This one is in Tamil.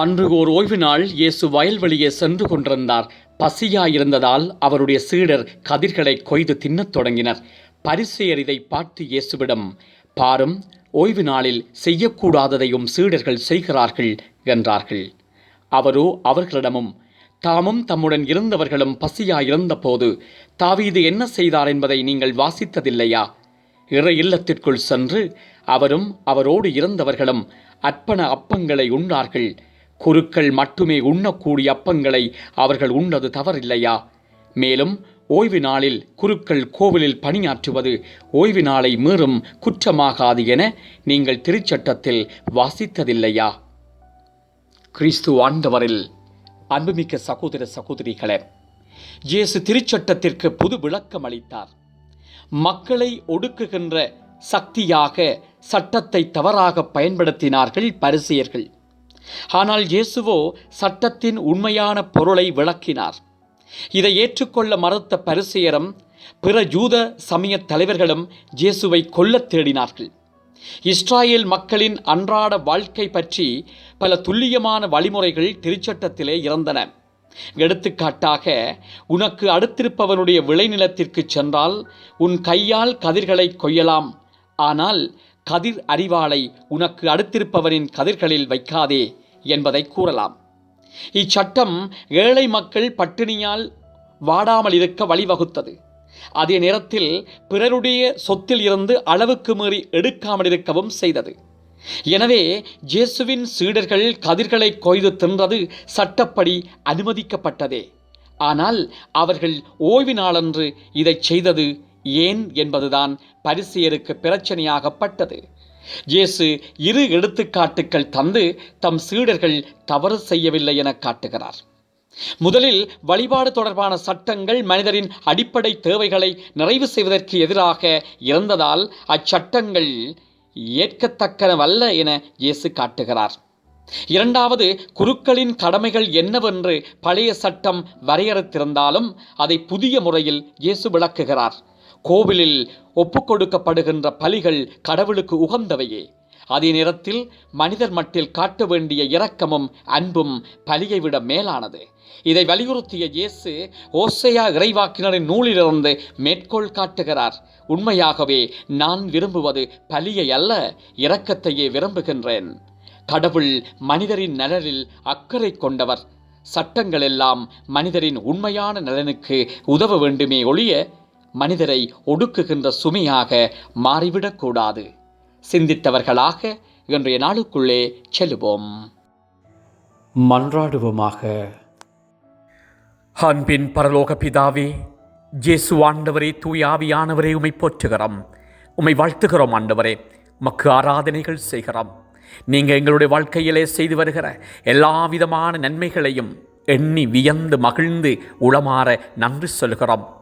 அன்று ஓர் ஓய்வு நாள் இயேசு வயல்வெளியே சென்று கொண்டிருந்தார். பசியாயிருந்ததால் அவருடைய சீடர் கதிர்களை கொய்து தின்னத் தொடங்கினர். பரிசெயர் இதை பார்த்து இயேசுவிடம் பாரும் ஓய்வு நாளில் செய்யக்கூடாததையும் சீடர்கள் செய்கிறார்கள் என்றார்கள். அவரோ அவர்களிடமும் தாமும் தம்முடன் இருந்தவர்களும் பசியாயிருந்தபோது தாவீது என்ன செய்தார் என்பதை நீங்கள் வாசித்ததில்லையா? இறை இல்லத்திற்குள் சென்று அவரும் அவரோடு இருந்தவர்களும் அர்ப்பண அப்பங்களை உண்டார்கள். குருக்கள் மட்டுமே உண்ணக்கூடிய அப்பங்களை அவர்கள் உண்ணது தவறில்லையா? மேலும் ஓய்வு நாளில் குருக்கள் கோவிலில் பணியாற்றுவது ஓய்வு நாளை மீறும் குற்றமாகாது என நீங்கள் திருச்சட்டத்தில் வாசித்ததில்லையா? கிறிஸ்து ஆண்டவரில் அன்புமிக்க சகோதர சகோதரிகளே இயேசு திருச்சட்டத்திற்கு புது விளக்கம் அளித்தார் மக்களை ஒடுக்குகின்ற சக்தியாக சட்டத்தை தவறாக பயன்படுத்தினார்கள் பரிசியர்கள். ஆனால் இயேசுவோ சட்டத்தின் உண்மையான பொருளை விளக்கினார். இதை ஏற்றுக்கொள்ள மறுத்த பரிசெயரும் பிற யூத சமய தலைவர்களும் இயேசுவை கொல்லத் தேடினார்கள். இஸ்ராயேல் மக்களின் அன்றாட வாழ்க்கை பற்றி பல துல்லியமான வழிமுறைகள் திருச்சட்டத்திலே இருந்தன. எடுத்துக்காட்டாக உனக்கு அடுத்திருப்பவனுடைய விளைநிலத்திற்கு சென்றால் உன் கையால் கதிர்களை கொய்யலாம். ஆனால் கதிர் அறிவாளை உனக்கு அடுத்திருப்பவனின் கதிர்களில் வைக்காதே. என்பதை கூறலாம். இச்சட்டம் ஏழை மக்கள் பட்டினியால் வாடாமல் இருக்க வழிவகுத்தது. அதே நேரத்தில் பிறருடைய சொத்தில் இருந்து அளவுக்கு மீறி எடுக்காமல் இருக்கவும் செய்தது. எனவே ஜேசுவின் சீடர்கள் கதிர்களை கொய்து தின்றது சட்டப்படி அனுமதிக்கப்பட்டதே. ஆனால் அவர்கள் ஓய்வு நாளன்று இதைச் செய்தது ஏன் என்பதுதான் பரிசியருக்கு பிரச்சனையாகப்பட்டது. இயேசு இரு எடுத்துக்காட்டுக்கள் தந்து தம் சீடர்கள் தவறு செய்யவில்லை என காட்டுகிறார். முதலில் வழிபாடு தொடர்பான சட்டங்கள் மனிதரின் அடிப்படை தேவைகளை நிறைவு செய்வதற்கு எதிராக இருந்ததால் அச்சட்டங்கள் ஏற்கத்தக்கனவல்ல என இயேசு காட்டுகிறார். இரண்டாவது குருக்களின் கடமைகள் என்னவென்று பழைய சட்டம் வரையறுத்திருந்தாலும் அதை புதிய முறையில் இயேசு விளக்குகிறார். கோவிலில் ஒப்புக்கொடுக்கப்படுகின்ற பலிகள் கடவுளுக்கு உகந்தவையே. அதே நேரத்தில் மனிதர் மட்டில் காட்ட வேண்டிய இரக்கமும் அன்பும் பலியை விட மேலானது. இதை வலியுறுத்திய இயேசு ஓசையா இறைவாக்கினரின் நூலிலிருந்து மேற்கோள் காட்டுகிறார். உண்மையாகவே நான் விரும்புவது பலியை அல்ல இரக்கத்தையே விரும்புகின்றேன். கடவுள் மனிதரின் நலனில் அக்கறை கொண்டவர். சட்டங்கள் எல்லாம் மனிதரின் உண்மையான நலனுக்கு உதவ வேண்டுமே ஒழிய மனிதரை ஒடுக்குகின்ற சுமையாக மாறிவிடக்கூடாது சிந்தித்தவர்களாக இன்றைய நாளுக்குள்ளே செல்லுவோம். மன்றாடுவோமாக. அன்பின் பரலோக பிதாவே ஜேசு ஆண்டவரே தூயாவியானவரே உமை போற்றுகிறோம். உமை வாழ்த்துகிறோம் ஆண்டவரே மக்கு ஆராதனைகள் செய்கிறோம். நீங்கள் எங்களுடைய வாழ்க்கையிலே செய்து வருகிற எல்லா விதமான நன்மைகளையும் எண்ணி வியந்து மகிழ்ந்து உளமாற நன்றி சொல்கிறோம்